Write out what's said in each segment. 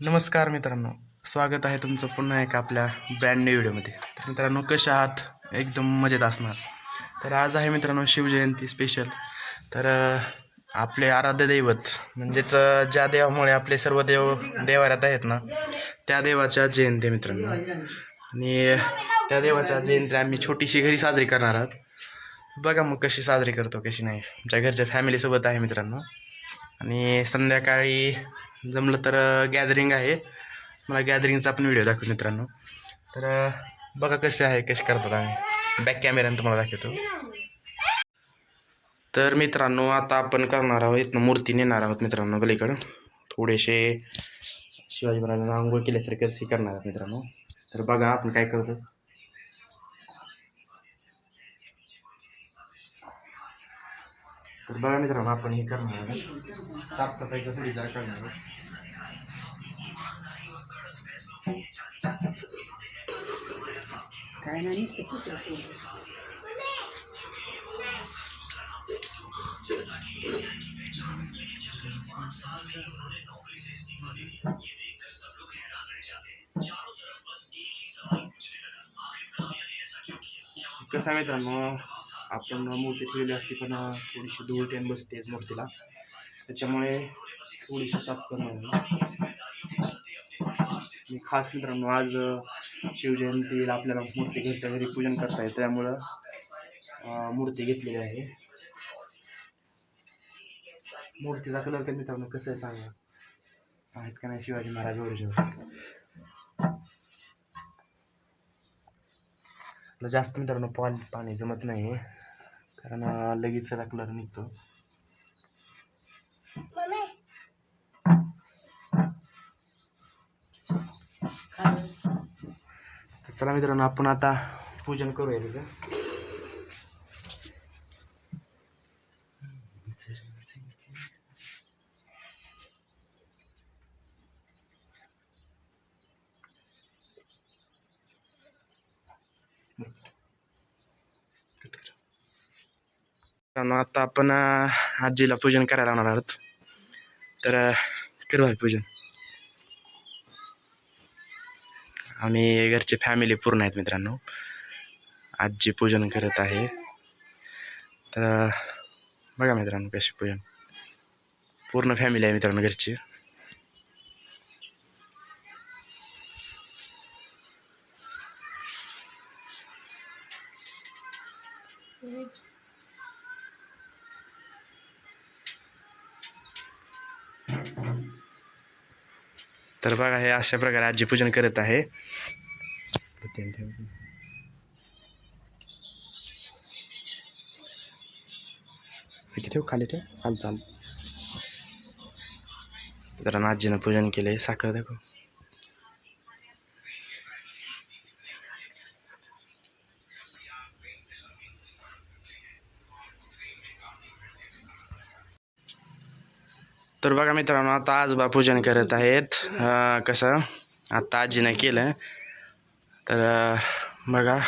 नमस्कार मित्रांनो. स्वागत आहे तुमचं पुन्हा एका आपल्या ब्रँड न्यू व्हिडिओमध्ये तर मित्रांनो कशा आहात? एकदम मजेत असणार. तर आज आहे मित्रांनो शिवजयंती स्पेशल तर आपले आराध्य दैवत म्हणजेच ज्या देवामुळे आपले सर्व देव देवाऱ्यात आहेत ना त्या देवाच्या जयंती मित्रांनो. आणि त्या देवाच्या जयंती आम्ही छोटीशी घरी साजरी करणार आहोत. बघा मग कशी साजरी करतो कशी नाही. आमच्या घरच्या फॅमिलीसोबत आहे मित्रांनो. आणि संध्याकाळी जमलं तर गॅदरिंग आहे. मला गॅदरिंगचा पण व्हिडिओ दाखवतो मित्रांनो. तर बघा कसे आहे कसे करतात आम्ही. बॅक कॅमेऱ्यानं तुम्हाला दाखवतो. तर मित्रांनो आता आपण करणार आहोत इथनं मूर्ती नेणार आहोत मित्रांनो गलीकडं थोडेसे शिवाजी महाराजांना आंघोळ केल्यासारखे हे करणार आहोत मित्रांनो. तर बघा आपण काय करतो. तर बघा मित्रांनो आपण हे करणार आहोत. साफसफाईचा थोडी जरा करणार आहोत. काय नाही नुसतं पुसलं ठेवलं. कसं आहे मित्रांनो आपण मूर्ती ठेवली असते पण थोडीशी धूळ तेन बसतेच मूर्तीला त्याच्यामुळे थोडीशी साफ करणं मी खास मित्रांनो आज शिवजयंतीला आपल्याला मूर्ती घरच्या घरी पूजन करता येतं. त्यामुळं मूर्ती घेतलेली आहे. मूर्तीचा कलर तर मित्रांनो कसं आहे सांगा? आहेत का नाही शिवाजी महाराज ओरिजिनल आपलं जास्त मित्रांनो पाणी पाणी जमत नाही कारण लगेच कलर निघतो. चला मित्रांनो आपण आता पूजन करूया तिथं. आता आपण आजीला पूजन करायला लावणार आहोत. तर करू आहे पूजन. आम्ही घरचे फॅमिली पूर्ण आहेत मित्रांनो. आजी पूजन करत आहे. तर बघा मित्रांनो कसे पूजन. पूर्ण फॅमिली आहे मित्रांनो घरची. तर बघा हे अशा प्रकारे आजी पूजन करत आहे. इथे ठेव खाली ठेव. खाली चाल. तर आजीनं पूजन केलंय. साखर दाखव. तर बघा मित्रांनो आता आजोबा पूजन करत आहेत. कसं? आता आजीनं केलं. तर बघा.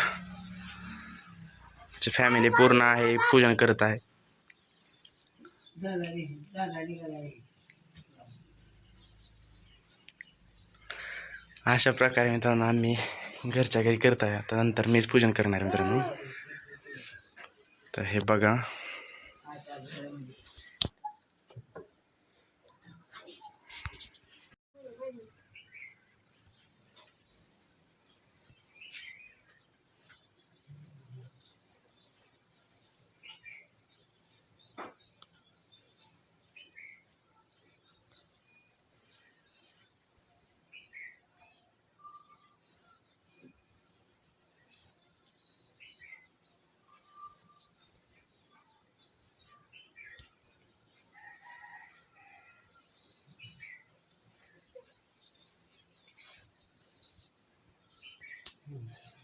फॅमिली पूर्ण आहे पूजन करत आहे. अशा प्रकारे मित्रांनो आम्ही घरच्या घरी करत आहे. आता नंतर मीच पूजन करणार मित्रांनो. तर हे बघा. 用意。